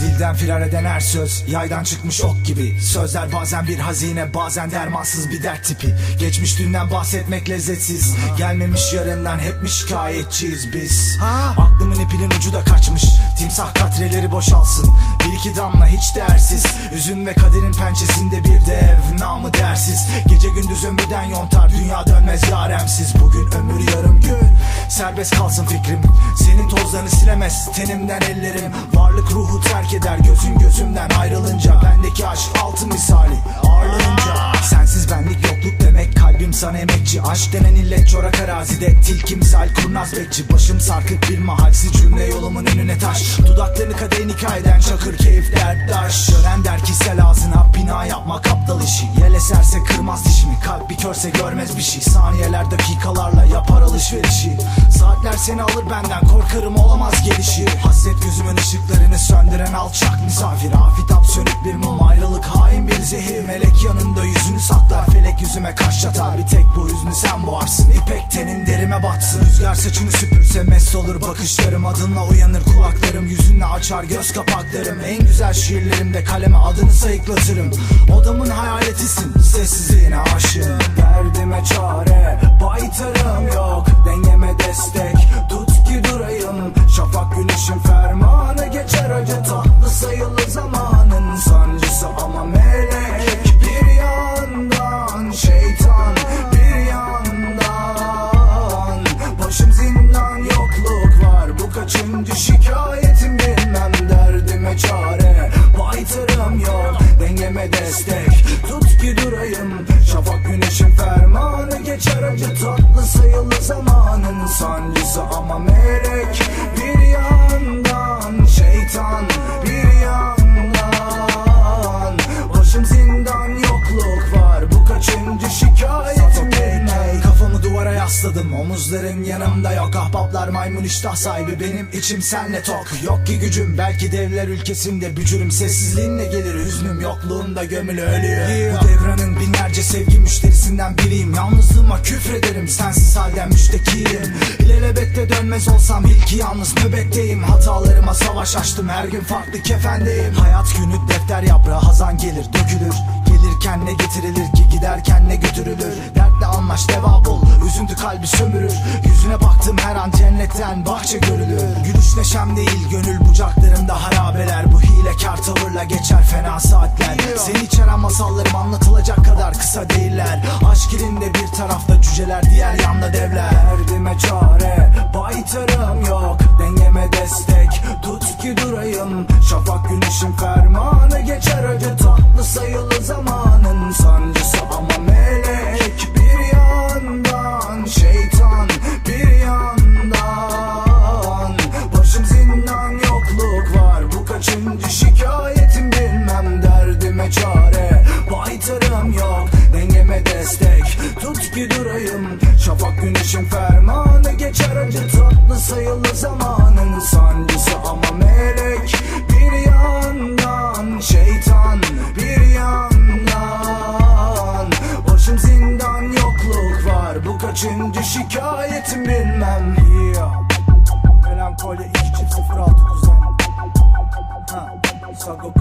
Dilden firar eden her söz Yaydan çıkmış ok gibi. Sözler bazen bir hazine bazen dermansız bir dert tipi. Geçmiş dünden bahsetmek lezzetsiz. Gelmemiş yarından hep mi şikayetçiyiz biz. Aklımın ipinin ucu da kaçmış. Timsah katreleri boşalsın. Bir iki damla hiç değersiz. Üzüm ve kaderin pençesinde bir dev Namı dersiz. Gece gündüz ömürden yontar. Dünya dönmez yaremsiz Serbest kalsın fikrim. Senin tozlarını silemez. Tenimden ellerim. Varlık ruhu terk eder. Gözün gözümden Aşk denen illet çorak arazide. Tilki misal kurnaz bekçi. Başım sarkık bir mahalsiz cümle yolumun önüne taş. Dudaklarını kadehin hikayeden Çakır keyif derttaş Gören der ki sel ağzına Bina yapmak aptal işi. Yel eserse kırmaz dişimi. Kalp bir körse görmez bir şey. Saniyeler dakikalarla yapar alışverişi. Saatler seni alır benden. Korkarım olamaz gelişi. Hasret gözümün ışıklarını söndüren alçak misafir. Afitap sönük bir mum. Ayrılık hain bir zehir. Melek yanında yüzünü saklar yüzüme kaş Bir tek bu hüznü sen boğarsın. İpek tenin derime batsın. Rüzgar saçını süpürse mest olur. Bakışlarım Adınla uyanır. Kulaklarım Yüzünle açar. Göz kapaklarım. En güzel şiirlerimde kaleme adını sayıklatırım. Odamın hayaletisin. Sessizliğine aşığım. Derdime çare şikayetim bilmem Derdime çare. Baytarım yok Dengeme destek. Tut ki durayım Şafak güneşin fermanı. Geçer acı tatlı sayılı zamanın Sancısı ama melek yasladım Omuzların yanımda yok Ahbaplar maymun iştah sahibi. Benim içim senle tok. Yok ki gücüm belki devler ülkesinde Bücürüm. Sessizliğinle gelir Hüznüm yokluğunda gömülü ölüyor. Bu devranın binlerce sevgi müşterisinden biriyim. Yalnızlığıma küfrederim Sensiz halden müştekiyim. İlelebette dönmez olsam bil ki yalnız nöbetteyim. Hatalarıma savaş açtım Her gün farklı kefendeyim. Hayat günü defter yaprağı hazan gelir dökülür. Gelirken ne getirilir ki giderken ne götürülür? Dertle anlaş deva bul. Üzüntü kalbi sömürür Yüzüne baktım her an cennetten bahçe görülür. Gülüş neşem değil gönül bucaklarımda harabeler. Bu hilekar tavırla geçer fena saatler. Seni içeren masallarım tut ki durayım Şafak güneşin fermanı geçer acı tatlı sayılı zamanın Sancısı. Ama melek bir yandan Şeytan bir yandan. Başım zindan yokluk var. Bu kaçıncı şikayetim bilmem. Melankoli 2 çift 06 kuzen. Ha. Sago